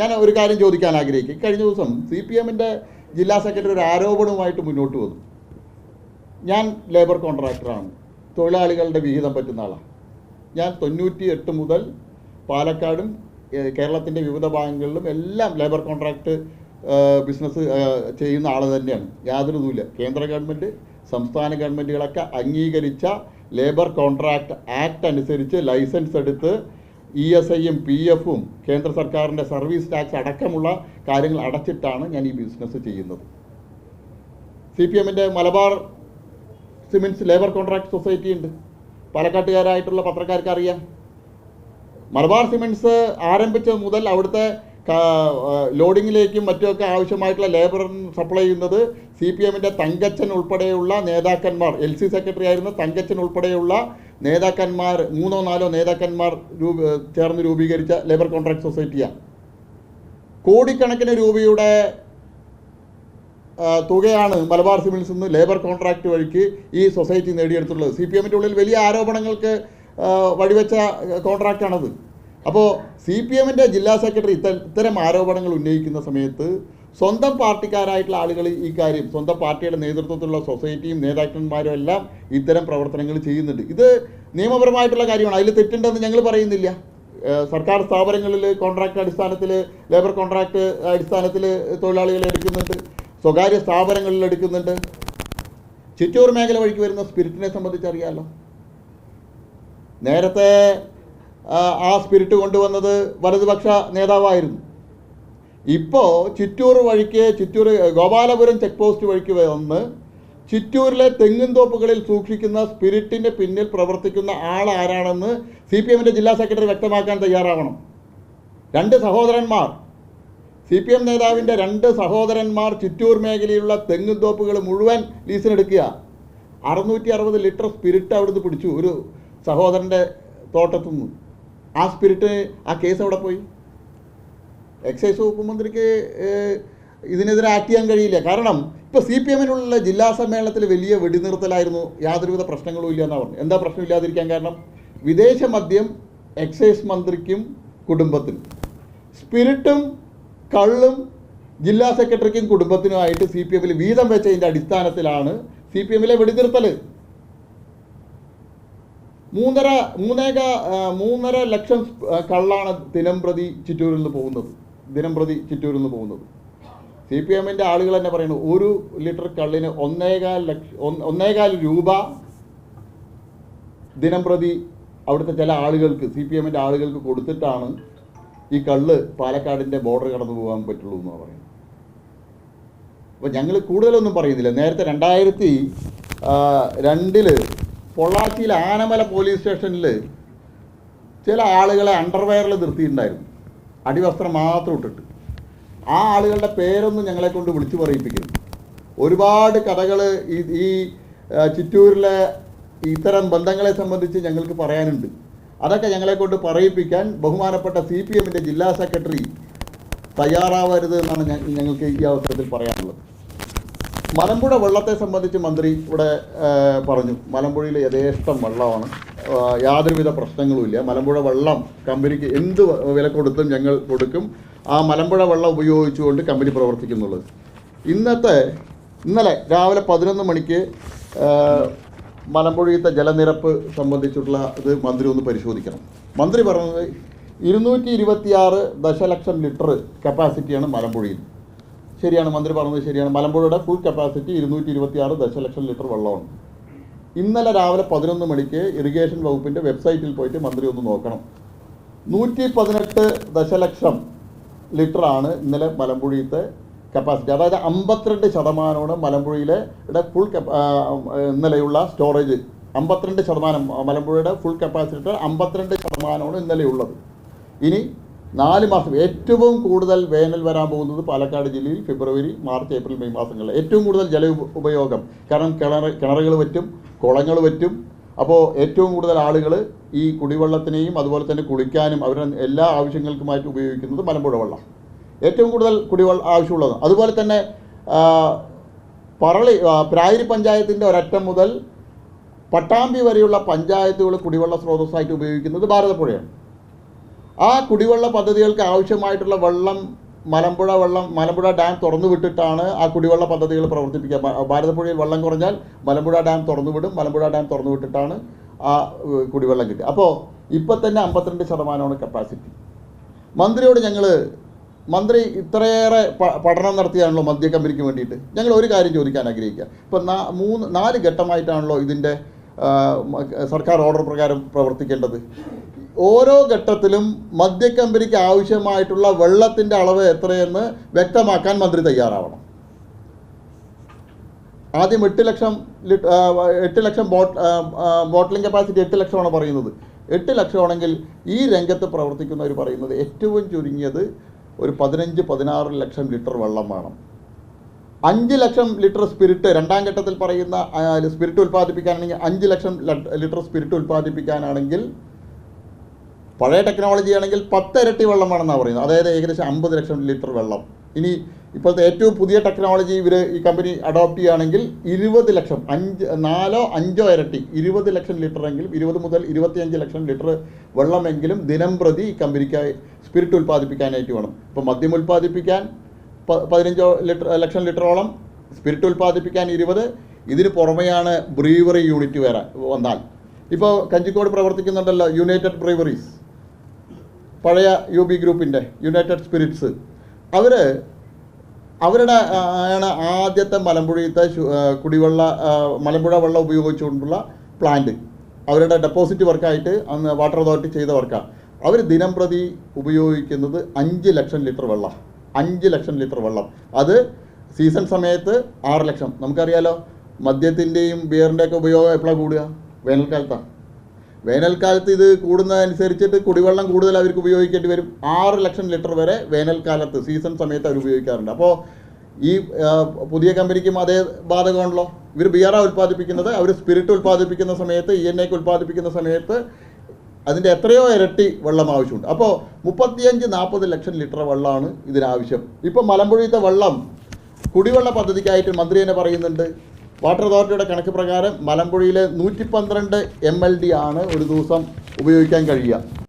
ഞാൻ ഒരു കാര്യം ചോദിക്കാൻ ആഗ്രഹിക്കും. കഴിഞ്ഞ ദിവസം സി പി എമ്മിന്റെ ജില്ലാ സെക്രട്ടറി ഒരു ആരോപണവുമായിട്ട് മുന്നോട്ട് വന്നു. ഞാൻ ലേബർ കോൺട്രാക്ടറാണ് തൊഴിലാളികളുടെ വിഹിതം പറ്റുന്ന ആളാണ്. ഞാൻ തൊണ്ണൂറ്റി എട്ട് മുതൽ പാലക്കാടും കേരളത്തിന്റെ വിവിധ ഭാഗങ്ങളിലും എല്ലാം ലേബർ കോൺട്രാക്ട് ബിസിനസ് ചെയ്യുന്ന ആൾ തന്നെയാണ്. യാതൊരു ഇതുമില്ല. കേന്ദ്ര ഗവൺമെന്റ് സംസ്ഥാന ഗവൺമെന്റുകളൊക്കെ അംഗീകരിച്ച ലേബർ കോൺട്രാക്ട് ആക്ട് അനുസരിച്ച് ലൈസൻസ് എടുത്ത് ഇ എസ് ഐയും പി എഫും കേന്ദ്ര സർക്കാരിന്റെ സർവീസ് ടാക്സ് അടക്കമുള്ള കാര്യങ്ങൾ അടച്ചിട്ടാണ് ഞാൻ ഈ ബിസിനസ് ചെയ്യുന്നത്. സി പി എമ്മിന്റെ Malabar cements labour contract society ഉണ്ട് പാലക്കാട്ടുകാരായിട്ടുള്ള പത്രക്കാർക്ക് അറിയാം മലബാർ സിമെന്റ്സ് ആരംഭിച്ചത് മുതൽ അവിടുത്തെ ലോഡിങ്ങിലേക്കും മറ്റുമൊക്കെ ആവശ്യമായിട്ടുള്ള ലേബർ സപ്ലൈ ചെയ്യുന്നത് സി പി എമ്മിന്റെ തങ്കച്ചൻ ഉൾപ്പെടെയുള്ള നേതാക്കന്മാർ എൽ സി സെക്രട്ടറി ആയിരുന്ന തങ്കച്ചൻ ഉൾപ്പെടെയുള്ള നേതാക്കന്മാർ മൂന്നോ നാലോ നേതാക്കന്മാർ ചേർന്ന് രൂപീകരിച്ച ലേബർ കോൺട്രാക്ട് സൊസൈറ്റിയാണ്. കോടിക്കണക്കിന് രൂപയുടെ തുകയാണ് മലബാർ സിമിൽസ് നിന്ന് ലേബർ കോൺട്രാക്ട് വഴിക്ക് ഈ സൊസൈറ്റി നേടിയെടുത്തുള്ളത്. സി പി എമ്മിന്റെ ഉള്ളിൽ വലിയ ആരോപണങ്ങൾക്ക് വഴിവെച്ച കോൺട്രാക്റ്റാണത്. അപ്പോൾ സി പി എമ്മിന്റെ ജില്ലാ സെക്രട്ടറി ഇത്ത ഇത്തരം ആരോപണങ്ങൾ ഉന്നയിക്കുന്ന സമയത്ത് സ്വന്തം പാർട്ടിക്കാരായിട്ടുള്ള ആളുകൾ ഈ കാര്യം സ്വന്തം പാർട്ടിയുടെ നേതൃത്വത്തിലുള്ള സൊസൈറ്റിയും നേതാക്കന്മാരും എല്ലാം ഇത്തരം പ്രവർത്തനങ്ങൾ ചെയ്യുന്നുണ്ട്. ഇത് നിയമപരമായിട്ടുള്ള കാര്യമാണ്. അതിൽ തെറ്റുണ്ടെന്ന് ഞങ്ങൾ പറയുന്നില്ല. സർക്കാർ സ്ഥാപനങ്ങളിൽ കോൺട്രാക്ട് അടിസ്ഥാനത്തിൽ ലേബർ കോൺട്രാക്ട് അടിസ്ഥാനത്തിൽ തൊഴിലാളികളെ എടുക്കുന്നുണ്ട്. സ്വകാര്യ സ്ഥാപനങ്ങളിൽ എടുക്കുന്നുണ്ട്. ചിറ്റൂർ മേഖല വഴിക്ക് വരുന്ന സ്പിരിറ്റിനെ സംബന്ധിച്ച് അറിയാമല്ലോ നേരത്തെ ആ, സ്പിരിറ്റ് കൊണ്ടുവന്നത് വലതുപക്ഷ നേതാവായിരുന്നു. ഇപ്പോൾ ചിറ്റൂർ വഴിക്ക് ചിറ്റൂർ ഗോപാലപുരം ചെക്ക് പോസ്റ്റ് വഴിക്ക് വന്ന് ചിറ്റൂരിലെ തെങ്ങിൻതോപ്പുകളിൽ സൂക്ഷിക്കുന്ന സ്പിരിറ്റിന്റെ പിന്നിൽ പ്രവർത്തിക്കുന്ന ആൾ ആരാണെന്ന് സി പി എമ്മിന്റെ ജില്ലാ സെക്രട്ടറി വ്യക്തമാക്കാൻ തയ്യാറാവണം. രണ്ട് സഹോദരന്മാർ. സി പി എം നേതാവിന്റെ രണ്ട് സഹോദരന്മാർ ചിറ്റൂർ മേഖലയിലുള്ള തെങ്ങിൻതോപ്പുകൾ മുഴുവൻ ലീസിനെടുക്കുക. അറുന്നൂറ്റി അറുപത് ലിറ്റർ സ്പിരിറ്റ് അവിടുന്ന് പിടിച്ചു. ഒരു സഹോദരന്റെ തോട്ടത്തുനിന്ന്. ആ സ്പിരിറ്റ് ആ കേസ് എവിടെ പോയി? എക്സൈസ് വകുപ്പ് മന്ത്രിക്ക് ഇതിനെതിരെ ആക്ട് ചെയ്യാൻ കഴിയില്ല. കാരണം ഇപ്പോൾ സി പി എമ്മിനുള്ള ജില്ലാ സമ്മേളനത്തിൽ വലിയ വെടിനിർത്തലായിരുന്നു. യാതൊരുവിധ പ്രശ്നങ്ങളും ഇല്ല എന്നാണ് പറഞ്ഞു എന്താ പ്രശ്നം ഇല്ലാതിരിക്കാൻ കാരണം? വിദേശ മദ്യം എക്സൈസ് മന്ത്രിക്കും കുടുംബത്തിനും. സ്പിരിറ്റും കള്ളും ജില്ലാ സെക്രട്ടറിക്കും കുടുംബത്തിനുമായിട്ട് സി പി എമ്മിൽ വീതം വെച്ചതിന്റെ അടിസ്ഥാനത്തിലാണ് സി പി എമ്മിലെ വെടിനിർത്തൽ മൂന്നര മൂന്നേക മൂന്നര ലക്ഷം കള്ളാണ് ദിനം പ്രതി ചിറ്റൂരിൽ നിന്ന് പോകുന്നത്. ദിനം പ്രതി ചിറ്റൂരിൽ നിന്ന് പോകുന്നത്. സി പി എമ്മിന്റെ ആളുകൾ തന്നെ പറയുന്നു ഒരു ലിറ്റർ കള്ളിന് ഒന്നേകാൽ ലക്ഷം ഒന്ന് ഒന്നേകാൽ രൂപ ദിനം പ്രതി അവിടുത്തെ ചില ആളുകൾക്ക് സി പി എമ്മിന്റെ ആളുകൾക്ക് കൊടുത്തിട്ടാണ് ഈ കള്ള് പാലക്കാടിന്റെ ബോർഡർ കടന്നു പോകാൻ പറ്റുള്ളൂ എന്നാണ് പറയുന്നത്. അപ്പോൾ ഞങ്ങൾ കൂടുതലൊന്നും പറയുന്നില്ല. നേരത്തെ രണ്ടായിരത്തി രണ്ടിൽ പൊള്ളാച്ചിയിൽ ആനമല പോലീസ് സ്റ്റേഷനിൽ ചില ആളുകളെ അണ്ടർവെയറിൽ നിർത്തിയിട്ടുണ്ടായിരുന്നു. അടിവസ്ത്രം മാത്രം ഇട്ടിട്ട്. ആ ആളുകളുടെ പേരൊന്നും ഞങ്ങളെ കൊണ്ട് വിളിച്ചു പറയിപ്പിക്കുന്നു ഒരുപാട് കഥകൾ ഈ ഈ ചിറ്റൂരിലെ ഇത്തരം ബന്ധങ്ങളെ സംബന്ധിച്ച് ഞങ്ങൾക്ക് പറയാനുണ്ട്. അതൊക്കെ ഞങ്ങളെ കൊണ്ട് പറയിപ്പിക്കാൻ ബഹുമാനപ്പെട്ട സി പി എമ്മിന്റെ ജില്ലാ സെക്രട്ടറി തയ്യാറാവരുത് എന്നാണ് ഞങ്ങൾക്ക് ഈ അവസരത്തിൽ പറയാനുള്ളത്. മലമ്പുഴ വെള്ളത്തെ സംബന്ധിച്ച് മന്ത്രി ഇവിടെ പറഞ്ഞു. മലമ്പുഴയിൽ യഥേഷ്ടം വെള്ളമാണ്. യാതൊരുവിധ പ്രശ്നങ്ങളുമില്ല. മലമ്പുഴ വെള്ളം കമ്പനിക്ക് എന്ത് വില കൊടുത്തും ഞങ്ങൾ കൊടുക്കും. ആ മലമ്പുഴ വെള്ളം ഉപയോഗിച്ചുകൊണ്ട് കമ്പനി പ്രവർത്തിക്കുന്നുള്ളത്. ഇന്നത്തെ ഇന്നലെ രാവിലെ പതിനൊന്ന് മണിക്ക് മലമ്പുഴയിലത്തെ ജലനിരപ്പ് സംബന്ധിച്ചിട്ടുള്ള ഇത് മന്ത്രി ഒന്ന് പരിശോധിക്കണം. മന്ത്രി പറഞ്ഞത് ഇരുന്നൂറ്റി ഇരുപത്തിയാറ് ദശലക്ഷം ലിറ്റർ കപ്പാസിറ്റിയാണ് മലമ്പുഴയിൽ. ശരിയാണ് മന്ത്രി പറഞ്ഞത് ശരിയാണ്. മലമ്പുഴയുടെ ഫുൾ കപ്പാസിറ്റി ഇരുന്നൂറ്റി ഇരുപത്തി ആറ് ദശലക്ഷം ലിറ്റർ വെള്ളമാണ്. ഇന്നലെ രാവിലെ പതിനൊന്ന് മണിക്ക് ഇറിഗേഷൻ വകുപ്പിന്റെ വെബ്സൈറ്റിൽ പോയിട്ട് മന്ത്രി ഒന്ന് നോക്കണം. നൂറ്റി പതിനെട്ട് ദശലക്ഷം ലിറ്ററാണ് ഇന്നലെ മലമ്പുഴയിലത്തെ കപ്പാസിറ്റി അതായത് അമ്പത്തിരണ്ട് ശതമാനമാണ് മലമ്പുഴയിലെ ഫുൾ ഇന്നലെയുള്ള സ്റ്റോറേജ് അമ്പത്തിരണ്ട് ശതമാനം മലമ്പുഴയുടെ ഫുൾ കപ്പാസിറ്റി അമ്പത്തിരണ്ട് ശതമാനമാണ് ഇന്നലെയുള്ളത്. ഇനി നാല് മാസം. ഏറ്റവും കൂടുതൽ വേനൽ വരാൻ പോകുന്നത് പാലക്കാട് ജില്ലയിൽ ഫെബ്രുവരി മാർച്ച് ഏപ്രിൽ മെയ് മാസങ്ങളിൽ ഏറ്റവും കൂടുതൽ ജല ഉപയോഗം. കാരണം കിണർ കിണറുകൾ വറ്റും കുളങ്ങൾ വറ്റും. അപ്പോൾ ഏറ്റവും കൂടുതൽ ആളുകൾ ഈ കുടിവെള്ളത്തിനെയും അതുപോലെ തന്നെ കുളിക്കാനും അവരുടെ എല്ലാ ആവശ്യങ്ങൾക്കുമായിട്ട് ഉപയോഗിക്കുന്നത് മലമ്പുഴ വെള്ളം. ഏറ്റവും കൂടുതൽ കുടിവെള്ളം ആവശ്യമുള്ളത്. അതുപോലെ തന്നെ പറളി പ്രായരി പഞ്ചായത്തിന്റെ ഒരറ്റം മുതൽ പട്ടാമ്പി വരെയുള്ള പഞ്ചായത്തുകൾ കുടിവെള്ള സ്രോതസ്സായിട്ട് ഉപയോഗിക്കുന്നത് ഭാരതപ്പുഴയാണ്. ആ കുടിവെള്ള പദ്ധതികൾക്ക് ആവശ്യമായിട്ടുള്ള വെള്ളം മലമ്പുഴ വെള്ളം മലമ്പുഴ ഡാം തുറന്നു വിട്ടിട്ടാണ് ആ കുടിവെള്ള പദ്ധതികൾ പ്രവർത്തിപ്പിക്കുക. ഭാരതപ്പുഴയിൽ വെള്ളം കുറഞ്ഞാൽ മലമ്പുഴ ഡാം തുറന്നു വിടും മലമ്പുഴ ഡാം തുറന്നു വിട്ടിട്ടാണ് ആ കുടിവെള്ളം കിട്ടുക. അപ്പോൾ ഇപ്പം തന്നെ അമ്പത്തിരണ്ട് ശതമാനമാണ് കപ്പാസിറ്റി മന്ത്രിയോട് ഞങ്ങൾ മന്ത്രി ഇത്രയേറെ പഠനം നടത്തിയാണല്ലോ മദ്യ കമ്പനിക്ക് വേണ്ടിയിട്ട്. ഞങ്ങൾ ഒരു കാര്യം ചോദിക്കാൻ ആഗ്രഹിക്കുക. ഇപ്പം നാ മൂന്ന് നാല് ഘട്ടമായിട്ടാണല്ലോ ഇതിന്റെ സർക്കാർ ഓർഡർ പ്രകാരം പ്രവർത്തിക്കേണ്ടത്. ഓരോ ഘട്ടത്തിലും മദ്യ കമ്പനിക്ക് ആവശ്യമായിട്ടുള്ള വെള്ളത്തിന്റെ അളവ് എത്രയെന്ന് വ്യക്തമാക്കാൻ മന്ത്രി തയ്യാറാവണം. ആദ്യം എട്ട് ലക്ഷം ലിറ്റ് എട്ട് ലക്ഷം ബോട്ട് ബോട്ടിലിംഗ് കപ്പാസിറ്റി എട്ട് ലക്ഷമാണ് പറയുന്നത്. എട്ട് ലക്ഷമാണെങ്കിൽ ഈ രംഗത്ത് പ്രവർത്തിക്കുന്നവർ പറയുന്നത് ഏറ്റവും ചുരുങ്ങിയത് ഒരു പതിനഞ്ച് പതിനാറ് ലക്ഷം ലിറ്റർ വെള്ളം വേണം. അഞ്ച് ലക്ഷം ലിറ്റർ സ്പിരിറ്റ് രണ്ടാം ഘട്ടത്തിൽ പറയുന്ന സ്പിരിറ്റ് ഉൽപ്പാദിപ്പിക്കാനാണെങ്കിൽ അഞ്ച് ലക്ഷം ലിറ്റർ സ്പിരിറ്റ് ഉൽപ്പാദിപ്പിക്കാനാണെങ്കിൽ പഴയ ടെക്നോളജി ആണെങ്കിൽ പത്തിരട്ടി വെള്ളം വേണമെന്നാണ് പറയുന്നത്. അതായത് ഏകദേശം അമ്പത് ലക്ഷം ലിറ്റർ വെള്ളം. ഇനി ഇപ്പോഴത്തെ ഏറ്റവും പുതിയ ടെക്നോളജി ഇവർ ഈ കമ്പനി അഡോപ്റ്റ് ചെയ്യുകയാണെങ്കിൽ ഇരുപത് ലക്ഷം അഞ്ച് നാലോ അഞ്ചോ ഇരട്ടി ഇരുപത് ലക്ഷം ലിറ്റർ എങ്കിലും ഇരുപത് മുതൽ ഇരുപത്തിയഞ്ച് ലക്ഷം ലിറ്റർ വെള്ളമെങ്കിലും ദിനം പ്രതി ഈ കമ്പനിക്കായി സ്പിരിറ്റ് ഉൽപ്പാദിപ്പിക്കാനായിട്ട് വേണം. ഇപ്പോൾ മദ്യം ഉൽപ്പാദിപ്പിക്കാൻ പതിനഞ്ചോ ലിറ്റർ ലക്ഷം ലിറ്ററോളം സ്പിരിറ്റ് ഉൽപ്പാദിപ്പിക്കാൻ ഇരുപത് ഇതിന് പുറമെയാണ് ബ്രീവറി യൂണിറ്റ് വരാൻ വന്നാൽ. ഇപ്പോൾ കഞ്ചിക്കോട് പ്രവർത്തിക്കുന്നുണ്ടല്ലോ യുണൈറ്റഡ് ബ്രീവറീസ് പഴയ യു ബി ഗ്രൂപ്പിന്റെ യുണൈറ്റഡ് സ്പിരിറ്റ്സ് അവർ അവരുടെ ആണ് ആദ്യത്തെ ആ, കുടിവെള്ള മലമ്പുഴ വെള്ളം ഉപയോഗിച്ചുകൊണ്ടുള്ള പ്ലാന്റ് അവരുടെ ഡെപ്പോസിറ്റ് വർക്കായിട്ട് അന്ന് വാട്ടർ അതോറിറ്റി ചെയ്ത വർക്കാണ് അവർ ദിനം പ്രതി ഉപയോഗിക്കുന്നത് അഞ്ച് ലക്ഷം ലിറ്റർ വെള്ളം. അഞ്ച് ലക്ഷം ലിറ്റർ വെള്ളം. അത് സീസൺ സമയത്ത് ആറ് ലക്ഷം. നമുക്കറിയാലോ മദ്യത്തിന്റെയും ബിയറിന്റെയൊക്കെ ഉപയോഗം എപ്പോഴാണ് കൂടുക? വേനൽക്കാലത്താണ് വേനൽക്കാലത്ത് ഇത് കൂടുന്നതനുസരിച്ചിട്ട് കുടിവെള്ളം കൂടുതൽ അവർക്ക് ഉപയോഗിക്കേണ്ടി വരും. ആറ് ലക്ഷം ലിറ്റർ വരെ വേനൽക്കാലത്ത് സീസൺ സമയത്ത് അവർ ഉപയോഗിക്കാറുണ്ട്. അപ്പോൾ ഈ പുതിയ കമ്പനിക്കും അതേ ബാധകമാണല്ലോ. ഇവർ ബിയറ ഉൽപ്പാദിപ്പിക്കുന്നത് അവർ സ്പിരിറ്റ് ഉൽപ്പാദിപ്പിക്കുന്ന സമയത്ത് ഇ എൻ എക്ക് ഉൽപ്പാദിപ്പിക്കുന്ന സമയത്ത് അതിന്റെ എത്രയോ ഇരട്ടി വെള്ളം ആവശ്യമുണ്ട്. അപ്പോൾ മുപ്പത്തിയഞ്ച് നാൽപ്പത് ലക്ഷം ലിറ്റർ വെള്ളമാണ് ഇതിനാവശ്യം. ഇപ്പോൾ മലമ്പുഴയത്തെ വെള്ളം കുടിവെള്ള പദ്ധതിക്കായിട്ട് മന്ത്രി തന്നെ പറയുന്നുണ്ട്. വാട്ടർ അതോറിറ്റിയുടെ കണക്ക് പ്രകാരം മലമ്പുഴയിലെ നൂറ്റി പന്ത്രണ്ട് എം എൽ ഡി ആണ് ഒരു ദിവസം ഉപയോഗിക്കാൻ കഴിയുക.